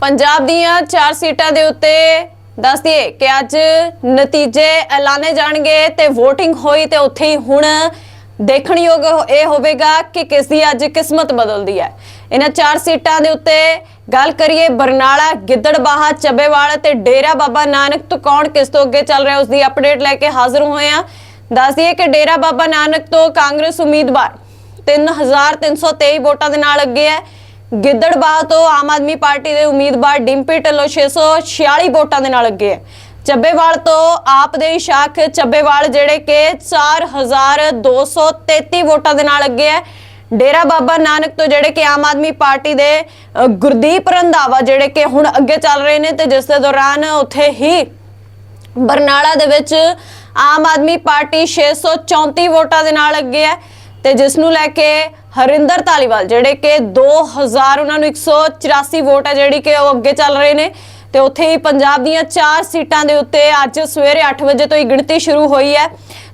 ਪੰਜਾਬ ਦੀਆਂ ਚਾਰ ਸੀਟਾਂ ਦੇ ਉੱਤੇ ਦੱਸ ਦਈਏ ਕਿ ਅੱਜ ਨਤੀਜੇ ਐਲਾਨੇ ਜਾਣਗੇ ਤੇ VOTING ਹੋਈ ਤੇ ਉੱਥੇ ਹੀ ਹੁਣ ਦੇਖਣਯੋਗ ਇਹ ਹੋਵੇਗਾ ਕਿ ਕਿਸ ਦੀ ਅੱਜ ਕਿਸਮਤ ਬਦਲਦੀ ਹੈ। ਇਹਨਾਂ ਚਾਰ ਸੀਟਾਂ ਦੇ ਉੱਤੇ ਗੱਲ ਕਰੀਏ ਬਰਨਾਲਾ, ਗਿੱਦੜਬਾਹਾ, ਚੱਬੇਵਾਲ ਤੇ ਡੇਰਾ ਬਾਬਾ ਨਾਨਕ। ਤੋਂ ਕੌਣ ਕਿਸ ਤੋਂ ਅੱਗੇ ਚੱਲ ਰਿਹਾ ਉਸ ਦੀ ਅਪਡੇਟ ਲੈ ਕੇ ਹਾਜ਼ਰ ਹੋਏ ਆ ਦੱਸ ਦਈਏ ਕਿ ਡੇਰਾ ਬਾਬਾ ਨਾਨਕ ਤੋਂ ਕਾਂਗਰਸ ਉਮੀਦਵਾਰ 3323 ਵੋਟਾਂ ਦੇ ਨਾਲ ਅੱਗੇ ਹੈ। ਗਿੱਦੜਬਾਹ ਤੋਂ ਆਮ ਆਦਮੀ ਪਾਰਟੀ ਦੇ ਉਮੀਦਵਾਰ ਡਿੰਪੀ ਢਿੱਲੋਂ 646 ਵੋਟਾਂ ਦੇ ਨਾਲ ਅੱਗੇ ਹੈ। ਚੱਬੇਵਾਲ ਤੋਂ ਆਪ ਦੇ ਸ਼ਾਖ ਚੱਬੇਵਾਲ ਜਿਹੜੇ ਕਿ 4233 ਵੋਟਾਂ ਦੇ ਨਾਲ ਅੱਗੇ ਹੈ। ਡੇਰਾ ਬਾਬਾ ਨਾਨਕ ਤੋਂ ਜਿਹੜੇ ਕਿ ਆਮ ਆਦਮੀ ਪਾਰਟੀ ਦੇ ਗੁਰਦੀਪ ਰੰਧਾਵਾ ਜਿਹੜੇ ਕਿ ਹੁਣ ਅੱਗੇ ਚੱਲ ਰਹੇ ਨੇ ਤੇ ਜਿਸ ਦੇ ਦੌਰਾਨ ਉੱਥੇ ਹੀ ਬਰਨਾਲਾ ਦੇ ਵਿੱਚ ਆਮ ਆਦਮੀ ਪਾਰਟੀ 634 ਵੋਟਾਂ ਦੇ ਨਾਲ ਅੱਗੇ ਹੈ ਤੇ ਜਿਸ ਨੂੰ ਲੈ ਕੇ ਹਰਿੰਦਰ ਧਾਲੀਵਾਲ, ਜਿਹੜੇ ਕਿ 2000 ਉਹਨਾਂ ਨੂੰ 184 ਵੋਟ ਹੈ ਜਿਹੜੀ ਕਿ ਉਹ ਅੱਗੇ ਚੱਲ ਰਹੇ ਨੇ। ਤੇ ਉੱਥੇ ਹੀ ਪੰਜਾਬ ਦੀਆਂ ਚਾਰ ਸੀਟਾਂ ਦੇ ਉੱਤੇ ਅੱਜ ਸਵੇਰੇ 8 ਵਜੇ ਤੋਂ ਹੀ ਗਿਣਤੀ ਸ਼ੁਰੂ ਹੋਈ ਹੈ।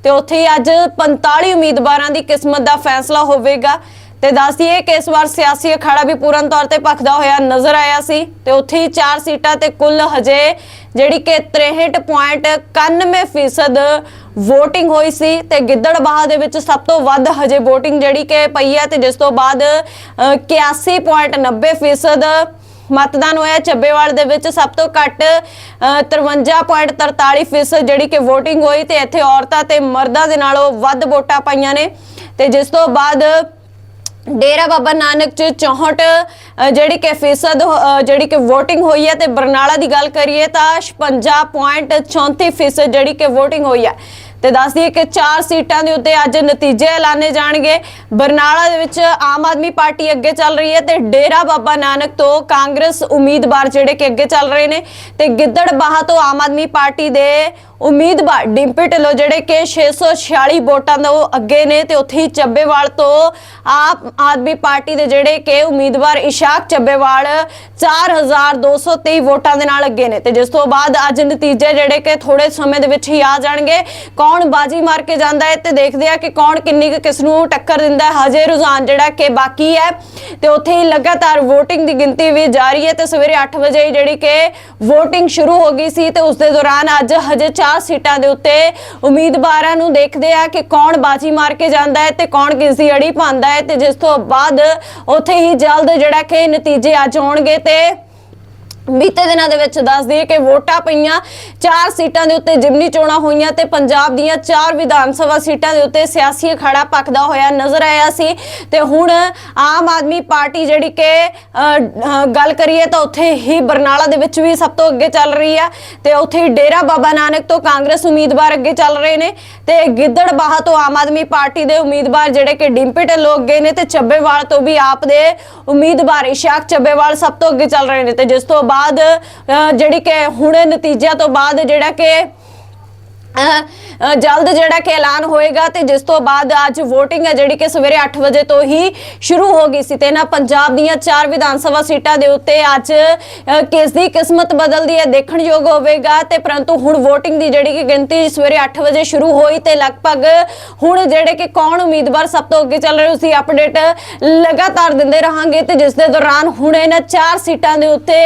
ਤੇ ਉੱਥੇ ਹੀ ਅੱਜ 45 ਉਮੀਦਵਾਰਾਂ ਦੀ ਕਿਸਮਤ ਦਾ ਫੈਸਲਾ ਹੋਵੇਗਾ। ਤੇ ਦੱਸ ਦਈਏ ਕਿ ਇਸ ਵਾਰ ਸਿਆਸੀ ਅਖਾੜਾ ਵੀ ਪੂਰਨ ਤੌਰ ਤੇ ਭਖਦਾ ਹੋਇਆ ਨਜ਼ਰ ਆਇਆ ਸੀ ਤੇ ਉੱਥੇ ਹੀ ਚਾਰ ਸੀਟਾਂ ਤੇ ਕੁੱਲ ਹਜੇ ਜਿਹੜੀ ਕਿ 63.91% ਵੋਟਿੰਗ ਹੋਈ ਸੀ ਤੇ ਗਿੱਦੜਬਾਹਾ ਦੇ ਵਿੱਚ ਸਭ ਤੋਂ ਵੱਧ ਹਜੇ ਵੋਟਿੰਗ ਜਿਹੜੀ ਕਿ ਪਈ ਹੈ ਤੇ ਜਿਸ ਤੋਂ ਬਾਅਦ ਅ, 81.90% ਮਤਦਾਨ ਹੋਇਆ। ਚੱਬੇਵਾਲ ਦੇ ਵਿੱਚ ਸਭ ਤੋਂ ਘੱਟ ਅ, 53.43% ਜਿਹੜੀ ਕਿ ਵੋਟਿੰਗ ਹੋਈ ਤੇ ਇੱਥੇ ਔਰਤਾਂ ਤੇ ਮਰਦਾਂ ਦੇ ਨਾਲੋਂ ਵੱਧ ਵੋਟਾਂ ਪਾਈਆਂ ਨੇ। ਤੇ ਜਿਸ ਤੋਂ ਬਾਅਦ ਡੇਰਾ ਬਾਬਾ ਨਾਨਕ ਚ 64 ਜਿਹੜੀ ਕਿ ਫੀਸਦ ਜਿਹੜੀ ਕਿ VOTING ਹੋਈ ਹੈ ਤੇ ਬਰਨਾਲਾ ਦੀ ਗੱਲ ਕਰੀਏ ਤਾਂ 56.34 ਫੀਸਦ ਜਿਹੜੀ ਕਿ VOTING ਹੋਈ ਹੈ। ਤੇ ਦੱਸ ਦਈਏ ਕਿ ਚਾਰ ਸੀਟਾਂ ਦੇ ਉੱਤੇ ਅੱਜ ਨਤੀਜੇ ਐਲਾਨੇ ਜਾਣਗੇ। ਬਰਨਾਲਾ ਦੇ ਵਿੱਚ ਆਮ ਆਦਮੀ ਪਾਰਟੀ ਅੱਗੇ ਚੱਲ ਰਹੀ ਹੈ ਤੇ ਡੇਰਾ ਬਾਬਾ ਨਾਨਕ ਤੋਂ ਕਾਂਗਰਸ ਉਮੀਦਵਾਰ ਜਿਹੜੇ ਕਿ ਅੱਗੇ ਚੱਲ ਰਹੇ ਨੇ। ਤੇ ਗਿੱਦੜਬਾਹਾ ਤੋਂ ਆਮ ਆਦਮੀ ਪਾਰਟੀ ਦੇ ਉਮੀਦਵਾਰ ਡਿੰਪੀ ਢਿੱਲੋਂ ਜਿਹੜੇ ਕਿ 646 ਵੋਟਾਂ ਤੋਂ ਅੱਗੇ ਨੇ ਤੇ ਉੱਥੇ ਹੀ ਚੱਬੇਵਾਲ ਤੋਂ ਆਪ ਆਦਮੀ ਪਾਰਟੀ ਦੇ ਜਿਹੜੇ ਕਿ ਉਮੀਦਵਾਰ ਇਸ਼ਾਕ ਚੱਬੇਵਾਲ 4223 ਵੋਟਾਂ ਦੇ ਨਾਲ ਅੱਗੇ ਨੇ। ਤੇ ਜਿਸ ਤੋਂ ਬਾਅਦ ਅੱਜ ਨਤੀਜੇ ਜਿਹੜੇ ਕਿ ਥੋੜੇ ਸਮੇਂ ਦੇ ਵਿੱਚ ਹੀ ਆ ਜਾਣਗੇ। ਕੌਣ ਬਾਜੀ ਮਾਰ ਕੇ ਜਾਂਦਾ ਹੈ ਤੇ ਦੇਖਦੇ ਆ ਕਿ ਕੌਣ ਕਿੰਨੀ ਕੁ ਕਿਸ ਨੂੰ ਟੱਕਰ ਦਿੰਦਾ ਹੈ। ਹਜੇ ਰੁਝਾਨ ਜਿਹੜਾ ਕਿ ਬਾਕੀ ਹੈ ਤੇ ਉੱਥੇ ਹੀ ਲਗਾਤਾਰ VOTING ਦੀ ਗਿਣਤੀ ਵੀ ਜਾਰੀ ਹੈ ਤੇ ਸਵੇਰੇ 8 ਵਜੇ ਜਿਹੜੀ ਕਿ VOTING ਸ਼ੁਰੂ ਹੋ ਗਈ ਸੀ ਤੇ ਉਸ ਦੇ ਦੌਰਾਨ ਅੱਜ ਹਜੇ ਚਾਰ ਸੀਟਾਂ ਦੇ ਉੱਤੇ ਉਮੀਦਵਾਰਾਂ ਨੂੰ ਦੇਖਦੇ ਆ ਕਿ ਕੌਣ ਬਾਜੀ ਮਾਰ ਕੇ ਜਾਂਦਾ ਹੈ ਤੇ ਕੌਣ ਕਿਸ ਦੀ ਅੜੀ ਪਾਉਂਦਾ ਹੈ ਤੇ ਜਿਸ ਤੋਂ ਬਾਅਦ ਉੱਥੇ ਹੀ ਜਲਦ ਜਿਹੜਾ ਕਿ ਨਤੀਜੇ ਅੱਜ ਆਉਣਗੇ ਤੇ ਬੀਤੇ ਦਿਨਾਂ ਦੇ ਵਿੱਚ ਦੱਸ ਦਈਏ ਕਿ ਵੋਟਾਂ ਪਈਆਂ, ਚਾਰ ਸੀਟਾਂ ਦੇ ਉੱਤੇ ਜਿਮਨੀ ਚੋਣਾਂ ਹੋਈਆਂ ਤੇ ਪੰਜਾਬ ਦੀਆਂ ਚਾਰ ਵਿਧਾਨ ਸਭਾ ਸੀਟਾਂ ਦੇ ਉੱਤੇ ਸਿਆਸੀ ਅਖਾੜਾ ਪੱਕਦਾ ਹੋਇਆ ਨਜ਼ਰ ਆਇਆ ਸੀ। ਤੇ ਹੁਣ ਆਮ ਆਦਮੀ ਪਾਰਟੀ ਜਿਹੜੀ ਕਿ ਗੱਲ ਕਰੀਏ ਤਾਂ ਉੱਥੇ ਹੀ ਬਰਨਾਲਾ ਦੇ ਵਿੱਚ ਵੀ ਸਭ ਤੋਂ ਅੱਗੇ ਚੱਲ ਰਹੀ ਹੈ ਤੇ ਉੱਥੇ ਹੀ ਡੇਰਾ ਬਾਬਾ ਨਾਨਕ ਤੋਂ ਕਾਂਗਰਸ ਉਮੀਦਵਾਰ ਅੱਗੇ ਚੱਲ ਰਹੇ ਨੇ ਤੇ ਗਿੱਦੜਬਾਹਾ ਤੋਂ ਆਮ ਆਦਮੀ ਪਾਰਟੀ ਦੇ ਉਮੀਦਵਾਰ ਜਿਹੜੇ ਕਿ ਡਿੰਪੀ ਢਿੱਲੋਂ ਅੱਗੇ ਨੇ ਤੇ ਚੱਬੇਵਾਲ ਤੋਂ ਵੀ ਆਪ ਦੇ ਉਮੀਦਵਾਰ, ਇਸ਼ਾਕ ਚੱਬੇਵਾਲ ਸਭ ਤੋਂ ਅੱਗੇ ਚੱਲ ਰਹੇ ਨੇ ਤੇ ਜਿਸ ਤੋਂ ਬਾਅਦ ਅ, ਜਿਹੜੀ ਕਿ ਹੁਣ ਨਤੀਜਿਆਂ ਤੋਂ ਬਾਅਦ ਜਿਹੜਾ ਕਿ ਜਲਦ ਜਿਹੜਾ ਕਿ ਐਲਾਨ ਹੋਏਗਾ ਤੇ ਜਿਸ ਤੋਂ ਬਾਅਦ ਅੱਜ VOTING ਹੈ ਜਿਹੜੀ ਕਿ ਸਵੇਰੇ 8 ਵਜੇ ਤੋਂ ਹੀ ਸ਼ੁਰੂ ਹੋ ਗਈ ਸੀ ਤੇ ਨਾ ਪੰਜਾਬ ਦੀਆਂ ਚਾਰ ਵਿਧਾਨ ਸਭਾ ਸੀਟਾਂ ਦੇ ਉੱਤੇ ਅੱਜ ਕਿਸ ਦੀ ਕਿਸਮਤ ਬਦਲਦੀ ਹੈ ਦੇਖਣਯੋਗ ਹੋਵੇਗਾ ਤੇ ਪਰੰਤੂ ਹੁਣ VOTING ਦੀ ਜਿਹੜੀ ਕਿ ਗਿਣਤੀ ਸਵੇਰੇ 8 ਵਜੇ ਸ਼ੁਰੂ ਹੋਈ ਤੇ ਲਗਭਗ ਹੁਣ ਜਿਹੜੇ ਕਿ ਕੌਣ ਉਮੀਦਵਾਰ ਸਭ ਤੋਂ ਅੱਗੇ ਚੱਲ ਰਹੇ ਉਸ ਦੀ ਅਪਡੇਟ ਲਗਾਤਾਰ ਦਿੰਦੇ ਰਹਾਂਗੇ ਤੇ ਜਿਸ ਦੇ ਦੌਰਾਨ ਹੁਣ ਇਹਨਾਂ ਚਾਰ ਸੀਟਾਂ ਦੇ ਉੱਤੇ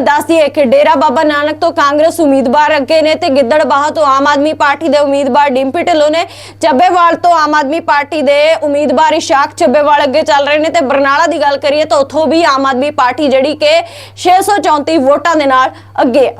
ਦੱਸਦੀ ਹੈ ਕਿ ਡੇਰਾ ਬਾਬਾ ਨਾਨਕ ਤੋਂ ਕਾਂਗਰਸ ਉਮੀਦਵਾਰ ਅੱਗੇ ਨੇ ਤੇ ਗਿੱਦੜਬਾਹਾ ਤੋਂ ਆਮ ਆਦਮੀ ਪਾਰਟੀ ਦੇ ਉਮੀਦਵਾਰ ਡਿੰਪੀ ਢਿੱਲੋਂ ਨੇ ਚੱਬੇਵਾਲ ਤੋਂ ਆਮ ਆਦਮੀ ਪਾਰਟੀ ਦੇ ਉਮੀਦਵਾਰ ਇਸ਼ਾਕ ਚੱਬੇਵਾਲ ਅੱਗੇ ਚੱਲ ਰਹੇ ਨੇ ਤੇ ਬਰਨਾਲਾ ਦੀ ਗੱਲ ਕਰੀਏ ਤਾਂ ਉੱਥੋਂ ਵੀ ਆਮ ਆਦਮੀ ਪਾਰਟੀ ਜਿਹੜੀ ਕਿ 634 ਵੋਟਾਂ ਦੇ ਨਾਲ ਅੱਗੇ